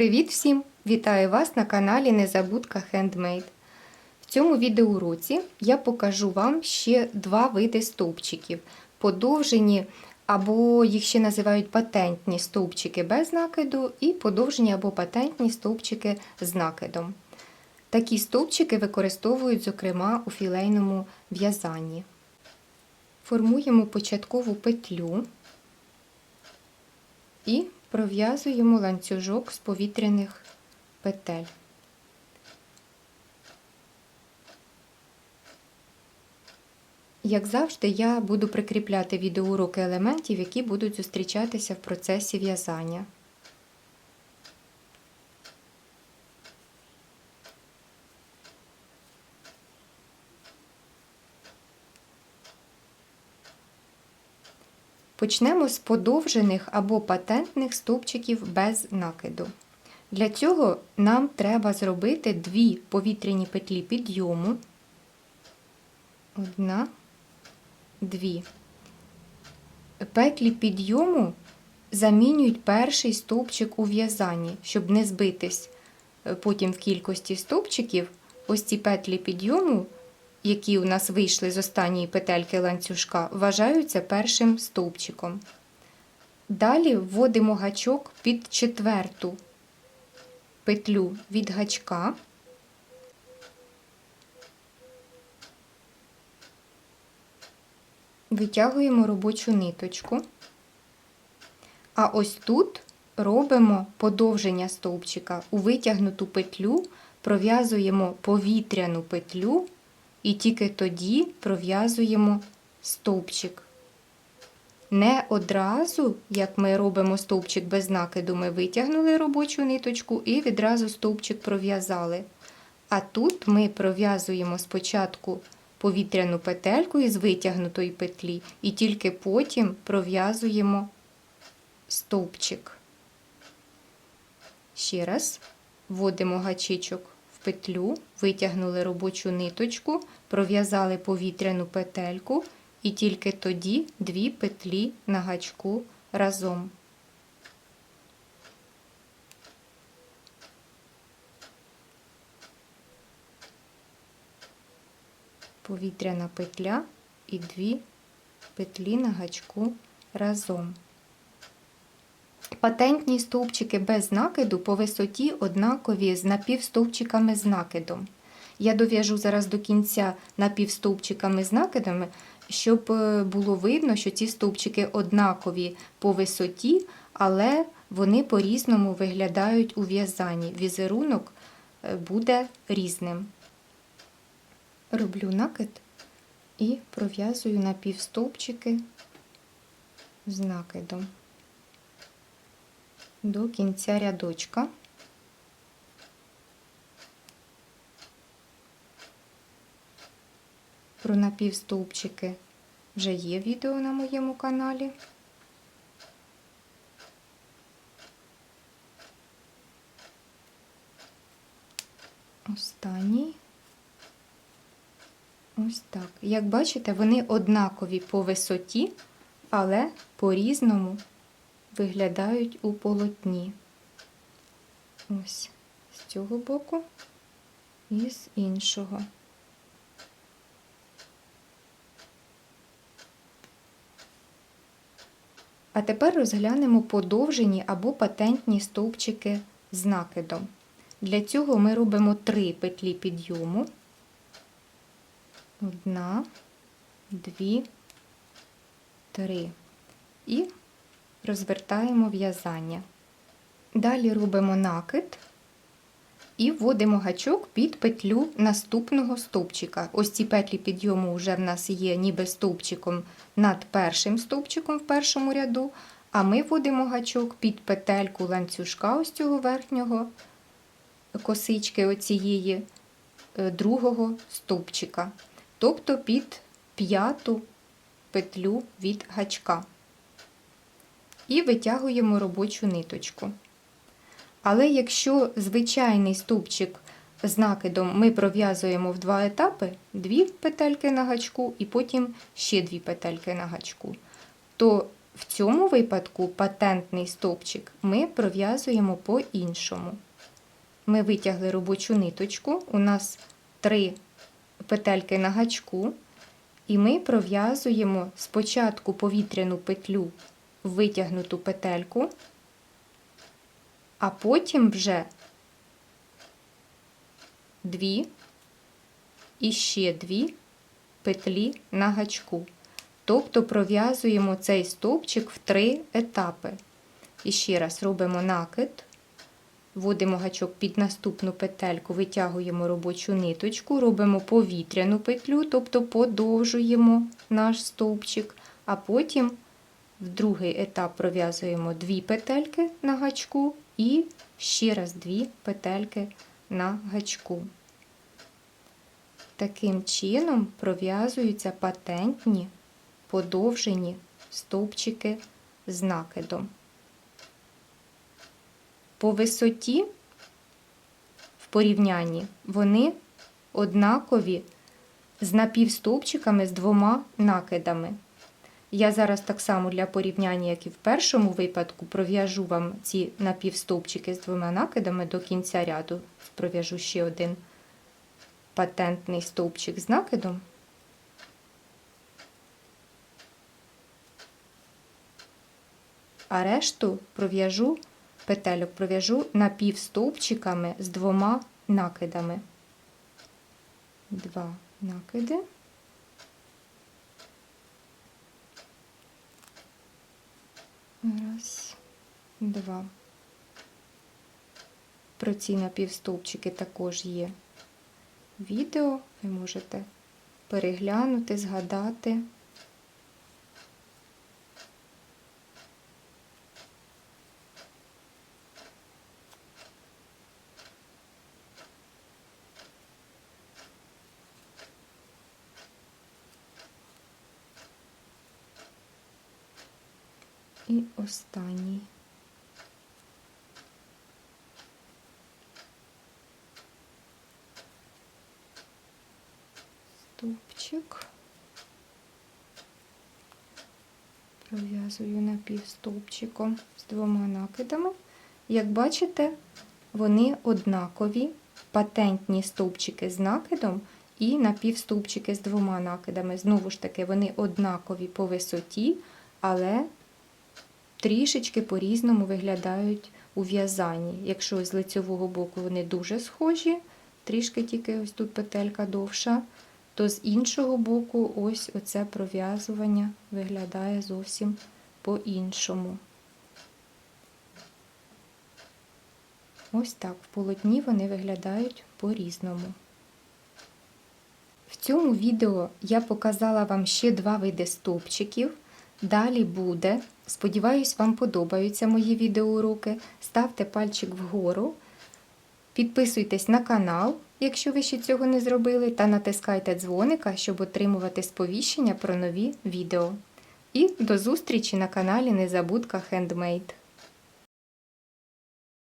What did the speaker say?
Привіт всім! Вітаю вас на каналі Незабудка Handmade. В цьому відеоуроці я покажу вам ще два види стовпчиків. Подовжені, або їх ще називають патентні стовпчики без накиду, і подовжені або патентні стовпчики з накидом. Такі стовпчики використовують, зокрема, у філейному в'язанні. Формуємо початкову петлю і пров'язуємо ланцюжок з повітряних петель. Як завжди, я буду прикріпляти відеоуроки елементів, які будуть зустрічатися в процесі в'язання. Почнемо з подовжених або патентних стовпчиків без накиду. Для цього нам треба зробити дві повітряні петлі підйому. Одна, дві. Петлі підйому замінюють перший стовпчик у в'язанні, щоб не збитись потім в кількості стовпчиків. Ось ці петлі підйому які у нас вийшли з останньої петельки ланцюжка, вважаються першим стовпчиком. Далі вводимо гачок під четверту петлю від гачка. Витягуємо робочу ниточку. А ось тут робимо подовження стовпчика. У витягнуту петлю пров'язуємо повітряну петлю і тільки тоді пров'язуємо стовпчик. Не одразу, як ми робимо стовпчик без накиду, ми витягнули робочу ниточку і відразу стовпчик пров'язали. А тут ми пров'язуємо спочатку повітряну петельку із витягнутої петлі, і тільки потім пров'язуємо стовпчик. Ще раз вводимо гачичок петлю, витягнули робочу ниточку, пров'язали повітряну петельку і тільки тоді дві петлі на гачку разом. Повітряна петля і дві петлі на гачку разом. Патентні стовпчики без накиду по висоті однакові з напівстовпчиками з накидом. Я дов'яжу зараз до кінця напівстовпчиками з накидами, щоб е, було видно, що ці стовпчики однакові по висоті, але вони по-різному виглядають у в'язанні. Візерунок е, буде різним. Роблю накид і пров'язую напівстовпчики з накидом до кінця рядочка. Про напівстовпчики вже є відео на моєму каналі. Останній. Ось так. Як бачите, вони однакові по висоті, але по-різному виглядають у полотні. Ось з цього боку і з іншого. А тепер розглянемо подовжені або патентні стовпчики з накидом. Для цього ми робимо три петлі підйому. Одна, дві, три. І розвертаємо в'язання. Далі робимо накид і вводимо гачок під петлю наступного стовпчика. Ось ці петлі підйому вже в нас є ніби стовпчиком над першим стовпчиком в першому ряду, а ми вводимо гачок під петельку ланцюжка ось цього верхнього косички оцієї е, другого стовпчика, тобто під п'яту петлю від гачка і витягуємо робочу ниточку. Але якщо звичайний стовпчик з накидом ми пров'язуємо в два етапи, дві петельки на гачку і потім ще дві петельки на гачку, то в цьому випадку патентний стовпчик ми пров'язуємо по-іншому. Ми витягли робочу ниточку, у нас три петельки на гачку, і ми пров'язуємо спочатку повітряну петлю витягнуту петельку, а потім вже дві і ще дві петлі на гачку. Тобто пров'язуємо цей стовпчик в три етапи. І ще раз робимо накид, вводимо гачок під наступну петельку, витягуємо робочу ниточку, робимо повітряну петлю, тобто подовжуємо наш стовпчик, а потім в другий етап пров'язуємо дві петельки на гачку і ще раз дві петельки на гачку. Таким чином пров'язуються патентні подовжені стовпчики з накидом. По висоті в порівнянні вони однакові з напівстовпчиками з двома накидами. Я зараз так само для порівняння, як і в першому випадку, пров'яжу вам ці напівстовпчики з двома накидами до кінця ряду. Пров'яжу ще один патентний стовпчик з накидом. А решту пров'яжу петельок пров'яжу напівстовпчиками з двома накидами. Два накиди. Раз, два. Про ці напівстовпчики також є відео. Ви можете переглянути, згадати. І останній. Стовпчик. Пров'язую напівстовпчиком з двома накидами. Як бачите, вони однакові, патентні стовпчики з накидом і напівстовпчики з двома накидами. Знову ж таки, вони однакові по висоті, але трішечки по-різному виглядають у в'язанні. Якщо з лицьового боку вони дуже схожі, трішки тільки ось тут петелька довша, то з іншого боку, ось оце пров'язування виглядає зовсім по-іншому. Ось так, в полотні вони виглядають по-різному. В цьому відео я показала вам ще два види стовпчиків. Далі буде. Сподіваюсь, вам подобаються мої відеоуроки. Ставте пальчик вгору, підписуйтесь на канал, якщо ви ще цього не зробили, та натискайте дзвоника, щоб отримувати сповіщення про нові відео. І до зустрічі на каналі Незабудка Хендмейд.